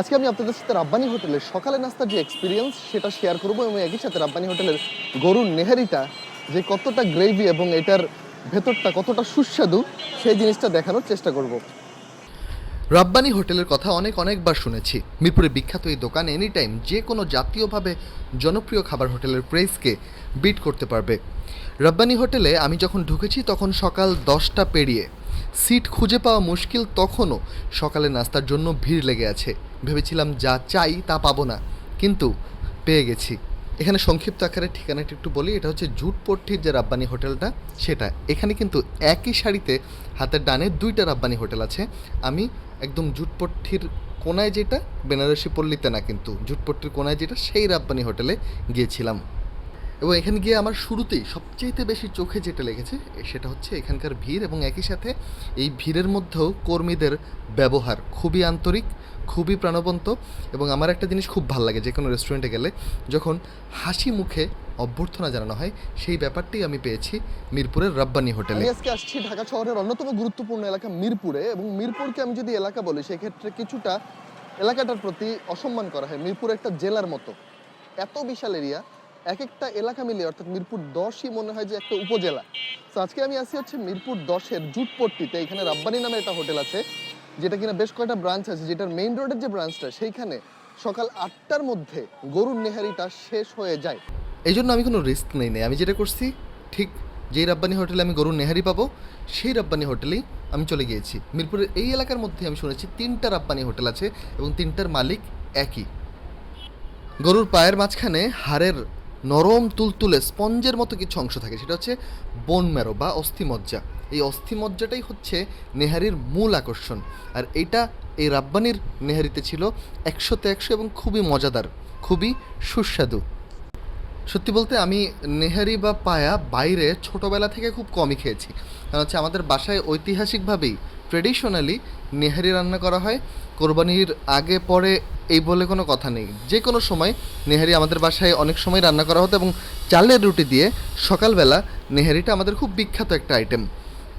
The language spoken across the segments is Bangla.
আজকে আমি আপনাদের সাথে রাব্বানি হোটেলের সকালে নাস্তার যে এক্সপিরিয়েন্স সেটা শেয়ার করব এবং একই সাথে রাব্বানি হোটেলের গরুর নেহারিটা, যে কতটা গ্রেভি এবং এটার ভেতরটা কতটা সুস্বাদু, সেই জিনিসটা দেখানোর চেষ্টা করব। রাব্বানি হোটেলের কথা অনেক অনেকবার শুনেছি। মিরপুরে বিখ্যাত এই দোকান এনি টাইম যে কোনো জাতীয়ভাবে জনপ্রিয় খাবার হোটেলের প্রাইসকে বিট করতে পারবে। রাব্বানি হোটেলে আমি যখন ঢুকেছি তখন সকাল দশটা পেরিয়ে সিট খুঁজে পাওয়া মুশকিল তখনও সকালে নাস্তার জন্য ভিড় লেগে আছে। ভেবেছিলাম যা চাই তা পাবো না, কিন্তু পেয়ে গেছি। এখানে সংক্ষিপ্ত আকারে ঠিকানাটি একটু বলি, এটা হচ্ছে জুটপট্টির যে রাব্বানি হোটেলটা, সেটা। এখানে কিন্তু একই শাড়িতে হাতের ডানে দুইটা রাব্বানি হোটেল আছে। আমি একদম জুটপট্টির কোনায় যেটা, বেনারসি পল্লীতে না কিন্তু জুটপট্টির কোনায় যেটা, সেই রাব্বানি হোটেলে গিয়েছিলাম। এবং এখানে গিয়ে আমার শুরুতেই সবচেয়ে বেশি চোখে যেটা লেগেছে সেটা হচ্ছে এখানকার ভিড় এবং একই সাথে এই ভিড়ের মধ্যেও কর্মীদের ব্যবহার খুবই আন্তরিক, খুবই প্রাণবন্ত এবং আমার একটা জিনিস খুব ভালো লাগে যে কোনো রেস্টুরেন্টে গেলে, যখন হাসি মুখে অভ্যর্থনা জানানো হয়, সেই ব্যাপারটি আমি পেয়েছি মিরপুরের রাব্বানি হোটেলে। আজকে আসছি ঢাকা শহরের অন্যতম গুরুত্বপূর্ণ এলাকা মিরপুরে এবং মিরপুরকে আমি যদি এলাকা বলি, সেক্ষেত্রে কিছুটা এলাকাটার প্রতি অসম্মান করা হয়। মিরপুর একটা জেলার মতো। এত বিশাল এরিয়া এক একটা এলাকা মিলিয়ে, অর্থাৎ মিরপুর দশই মনে হয় যে একটা উপজেলা। তো আজকে আমি আসি হচ্ছে মিরপুর দশের জুটপট্টিতে, এখানে রাব্বানি নামে একটা হোটেল আছে, যেটা কিনা বেশ কয়েকটা ব্রাঞ্চ আছে, যেটার মেইন রোডের যে ব্রাঞ্চটা সেইখানে সকাল আটটার মধ্যে গরুর নেহারিটা শেষ হয়ে যায়। এই জন্য আমি কোনো রিস্ক নেই নাই। আমি যেটা করছি, ঠিক যেই রাব্বানি হোটেলে আমি গরুর নেহারি পাবো, সেই রাব্বানি হোটেলেই আমি চলে গিয়েছি। মিরপুরের এই এলাকার মধ্যে আমি শুনেছি তিনটা রাব্বানি হোটেল আছে এবং তিনটার মালিক একই। গরুর পায়ের মাঝখানে হাড়ের নরম তুলতুলে স্পঞ্জের মতো কিছু অংশ থাকে, সেটা হচ্ছে বোন ম্যারো বা অস্থিমজ্জা। এই অস্থিমজ্জাটাই হচ্ছে নেহারির মূল আকর্ষণ। আর এইটা এই রাব্বানির নেহারিতে ছিল একশোতে একশো এবং খুবই মজাদার, খুবই সুস্বাদু। সত্যি বলতে আমি নেহারি বা পায়া বাইরে ছোটোবেলা থেকে খুব কমই খেয়েছি। কারণ হচ্ছে আমাদের বাসায় ঐতিহাসিকভাবেই ট্রেডিশনালি নেহারি রান্না করা হয়। কোরবানির আগে, পরে এই বলে কোনো কথা নেই। যে কোনো সময় নেহারি আমাদের বাসায় অনেক সময় রান্না করা হতো এবং চালের রুটি দিয়ে সকালবেলা নেহারিটা আমাদের খুব বিখ্যাত একটা আইটেম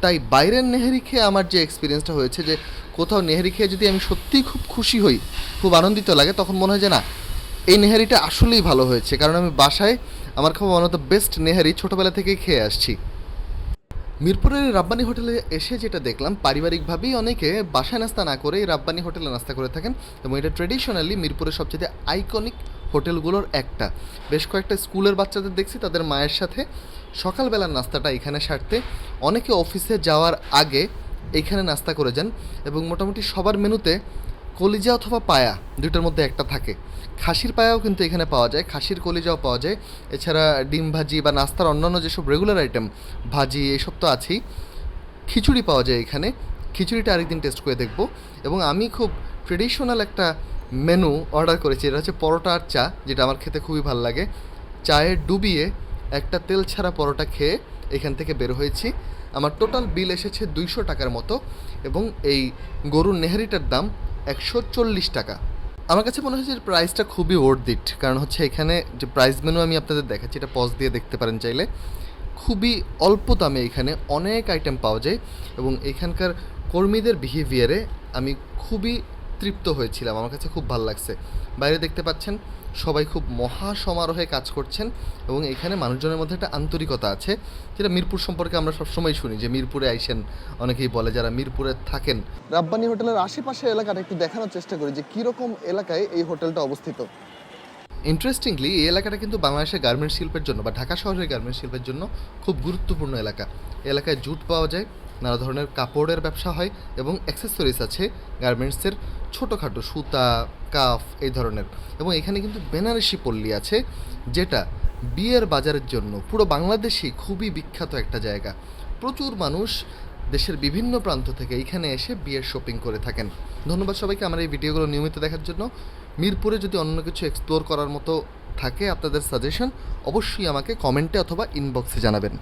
তাই বাইরের নেহারি খেয়ে আমার যে এক্সপিরিয়েন্সটা হয়েছে যে কোথাও নেহারি খেয়ে যদি আমি সত্যিই খুব খুশি হই, খুব আনন্দিত লাগে, তখন মনে হয় যে না, এই নেহারিটা আসলেই ভালো হয়েছে। কারণ আমি বাসায়, আমার খুব one of the best nihari ছোটোবেলা থেকেই খেয়ে আসছি। মিরপুরের রাব্বানি হোটেলে এসে যেটা দেখলাম, পারিবারিকভাবেই অনেকে বাসায় নাস্তা না করে এই রাব্বানি হোটেলে নাস্তা করে থাকেন এবং এটা ট্রেডিশনালি মিরপুরের সবচেয়ে আইকনিক হোটেলগুলোর একটা। বেশ কয়েকটা স্কুলের বাচ্চাদের দেখছি, তাদের মায়ের সাথে সকালবেলার নাস্তাটা এখানে সারতে। অনেকে অফিসে যাওয়ার আগে এইখানে নাস্তা করে যান এবং মোটামুটি সবার মেনুতে কলিজা অথবা পায়া দুটোর মধ্যে একটা থাকে। খাসির পায়াও কিন্তু এখানে পাওয়া যায়, খাসির কলিজাও পাওয়া যায়। এছাড়া ডিম ভাজি বা নাস্তার অন্যান্য যেসব রেগুলার আইটেম ভাজি এসব তো আছেই। খিচুড়ি পাওয়া যায় এখানে, খিচুড়িটা আরেকদিন টেস্ট করে দেখব। এবং আমি খুব ট্রেডিশনাল একটা মেনু অর্ডার করেছি, এটা হচ্ছে পরোটা আর চা, যেটা আমার খেতে খুবই ভালো লাগে। চায়ে ডুবিয়ে একটা তেল ছাড়া পরোটা খেয়ে এখান থেকে বের হয়েছি। আমার টোটাল বিল এসেছে দুইশো টাকার মতো এবং এই গরুর নেহারিটার দাম একশো চল্লিশ টাকা। আমার কাছে মনে হচ্ছে প্রাইসটা খুবই ওর্দিট কারণ হচ্ছে এখানে যে প্রাইস মেনু আমি আপনাদের দেখাচ্ছি, এটা পজ দিয়ে দেখতে পারেন চাইলে। খুবই অল্প দামে এখানে অনেক আইটেম পাওয়া যায় এবং এখানকার কর্মীদের বিহেভিয়ারে আমি খুবই তৃপ্ত হয়েছিলাম। আমার কাছে খুব ভালো লাগছে। বাইরে দেখতে পাচ্ছেন, সবাই খুব মহা সমারোহে কাজ করছেন এবং এখানে মানুষজনের মধ্যে একটা আন্তরিকতা আছে, যেটা মিরপুর সম্পর্কে আমরা সবসময় শুনি, যে মিরপুরে আইসেন অনেকেই বলে যারা মিরপুরে থাকেন। রাব্বানি হোটেলের আশেপাশে এলাকাটা একটু দেখানোর চেষ্টা করি, যে কীরকম এলাকায় এই হোটেলটা অবস্থিত। ইন্টারেস্টিংলি এই এলাকাটা কিন্তু বাংলাদেশের গার্মেন্টস শিল্পের জন্য বা ঢাকা শহরের গার্মেন্টস শিল্পের জন্য খুব গুরুত্বপূর্ণ এলাকা। এলাকায় জুট পাওয়া যায় নানা ধরনের কাপড়ের ব্যবসা হয় এবং অ্যাক্সেসরিজ আছে গার্মেন্টসের ছোটোখাটো সুতা কাফ এই ধরনের। এবং এখানে কিন্তু বেনারসি পল্লী আছে, যেটা বিয়ের বাজারের জন্য পুরো বাংলাদেশই খুবই বিখ্যাত একটা জায়গা। প্রচুর মানুষ দেশের বিভিন্ন প্রান্ত থেকে এইখানে এসে বিয়ের শপিং করে থাকেন। ধন্যবাদ সবাইকে আমার এই ভিডিওগুলো নিয়মিত দেখার জন্য। মিরপুরে যদি অন্য কিছু এক্সপ্লোর করার মতো থাকে আপনাদের সাজেশন অবশ্যই আমাকে কমেন্টে অথবা ইনবক্সে জানাবেন।